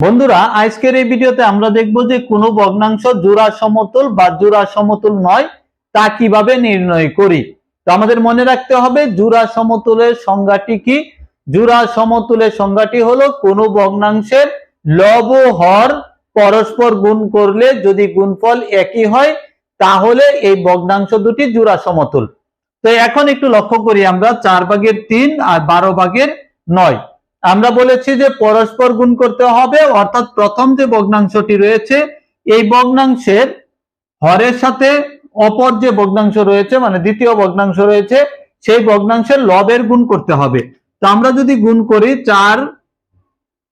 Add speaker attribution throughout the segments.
Speaker 1: বন্ধুরা, আজকের এই ভিডিওতে আমরা দেখব যে কোন ভগ্নাংশ জোড়া সমতল বা জোড়া সমতল নয়, তা কীভাবে নির্ণয় করি? তো আমাদের মনে রাখতে হবে, জোড়া সমতলের সংজ্ঞাটি কি? জোড়া সমতলের সংজ্ঞাটি হলো কোন ভগ্নাংশের লব ও হর পরস্পর গুণ করলে যদি গুণফল একই হয়, তাহলে এই ভগ্নাংশ দুটি জোড়া সমতল। তো এখন একটু লক্ষ্য করি আমরা, চার ভাগের তিন আর বারো ভাগের নয়। আমরা বলেছি যে পরস্পর গুণ করতে হবে, অর্থাৎ প্রথম যে ভগ্নাংশটি রয়েছে, এই ভগ্নাংশের হরের সাথে অপর যে ভগ্নাংশ রয়েছে মানে দ্বিতীয় ভগ্নাংশ রয়েছে, সেই ভগ্নাংশের লবের গুণ করতে হবে। তো আমরা যদি গুণ করি, চার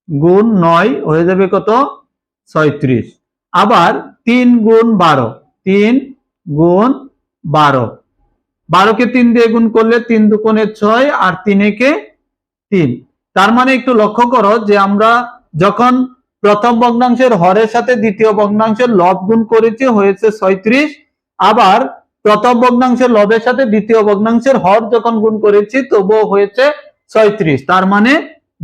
Speaker 1: গুণ নয়, হয়ে যাবে কত? ছয়ত্রিশ। আবার তিন গুণ বারো, তিন গুণ বারো। বারোকে তিন দিয়ে গুণ করলে তিন দুকোণে ছয়, আর তিনেকে তিন। তার মানে একটু লক্ষ্য করো যে আমরা যখন প্রথম ভগ্নাংশের হরের সাথে দ্বিতীয় ভগ্নাংশের লব গুণ করেছি, হয়েছে ছয়ত্রিশ। আবার প্রথম ভগ্নাংশের লবের সাথে দ্বিতীয় ভগ্নাংশের হর যখন গুণ করেছি, তবুও হয়েছে ছয়ত্রিশ। তার মানে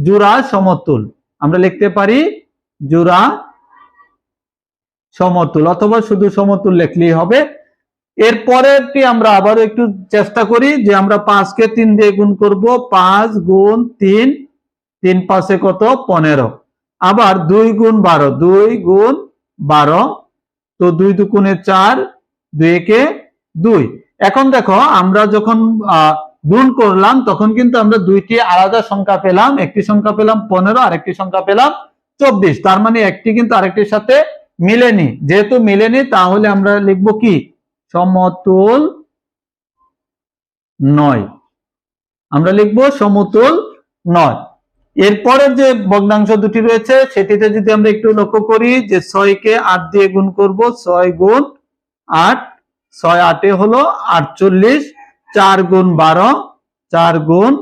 Speaker 1: জোড়া সমতুল। আমরা লিখতে পারি জোড়া সমতুল, অথবা শুধু সমতুল লিখলেই হবে। এরপরেরটি আমরা আবারও একটু চেষ্টা করি যে আমরা পাঁচকে তিন দিয়ে গুণ করব। পাঁচ গুণ তিন তিন পাঁচে কত? পনেরো। আবার দুই গুণ বারো, দুই গুণ বারো, তো দুই দুগুণে চার, দুই একে দুই। এখন দেখো, আমরা যখন গুণ করলাম, তখন কিন্তু আমরা দুইটি আলাদা সংখ্যা পেলাম। একটি সংখ্যা পেলাম পনেরো আর একটি সংখ্যা পেলাম চব্বিশ। তার মানে একটি কিন্তু আরেকটির সাথে মিলেনি। যেহেতু মিলেনি, তাহলে আমরা লিখব কি? সমতুল নয়। আমরা লিখব সমতুল নয়। এরপরে যে ভগ্নাংশ দুটি রয়েছে, সেটিতে যদি আমরা একটু লক্ষ্য করি যে ছয়কে আট দিয়ে গুণ করব, ছয় গুণ আট, ছয় আটে হলো আটচল্লিশ, চার গুণ বারো, চার গুণ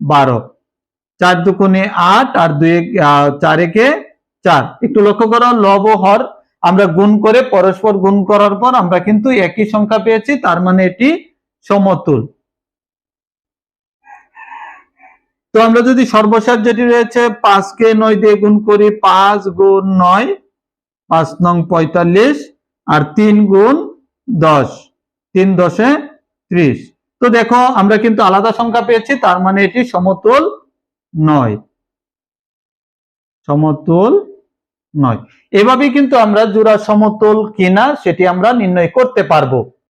Speaker 1: বারো। চার দুগুণে আট আর দুই চার একে চার। একটু লক্ষ্য করো, লব হর আমরা গুণ করে পরস্পর গুণ করার পর আমরা কিন্তু একই সংখ্যা পেয়েছি, তার মানে এটি সমতুল। তো আমরা যদি সর্বশেষ যেটি রয়েছে, পাঁচকে নয় দিয়ে গুণ করি, পাঁচ গুণ নয়, পাঁচ নং পঁয়তাল্লিশ, আর তিন গুণ দশ, তিন দশে ত্রিশ। তো দেখো, আমরা কিন্তু আলাদা সংখ্যা পেয়েছি, তার মানে এটি সমতুল নয়। সমতুল নয়। এভাবেই কিন্তু আমরা জোড়া সমতুল কিনা, সেটি আমরা নির্ণয় করতে পারব।